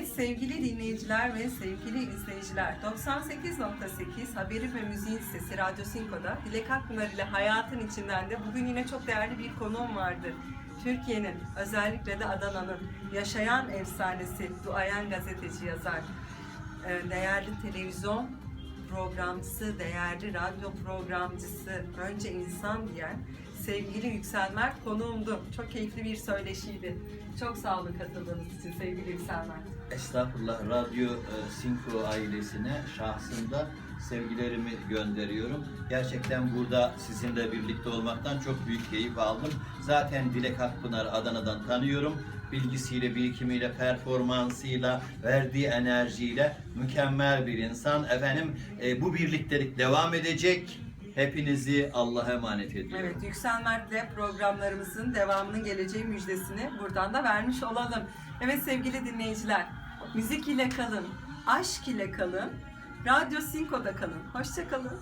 Evet sevgili dinleyiciler ve sevgili izleyiciler 98.8 Haberi ve Müziğin Sesi Radyo Sinko'da Dilek Akpınar ile hayatın içinden de bugün yine çok değerli bir konuğum vardı. Türkiye'nin özellikle de Adana'nın yaşayan efsanesi duayen gazeteci yazar, e, değerli televizyon programcısı, değerli radyo programcısı, önce insan diyen sevgili Yüksel Mert konuğumdu. Çok keyifli bir söyleşiydi. Çok sağ olun katıldığınız için sevgili Yüksel Mert. Estağfurullah Radyo e, Sinko ailesine şahsında sevgilerimi gönderiyorum. Gerçekten burada sizinle birlikte olmaktan çok büyük keyif aldım. Zaten Dilek Akpınar Adana'dan tanıyorum. Bilgisiyle, birikimiyle, performansıyla, verdiği enerjiyle mükemmel bir insan. Efendim e, bu birliktelik devam edecek. Hepinizi Allah'a emanet ediyorum. Evet, Yüksel Mert'le programlarımızın devamının geleceği müjdesini buradan da vermiş olalım. Evet sevgili dinleyiciler, müzik ile kalın, aşk ile kalın, Radyo Sinko'da kalın. Hoşça kalın.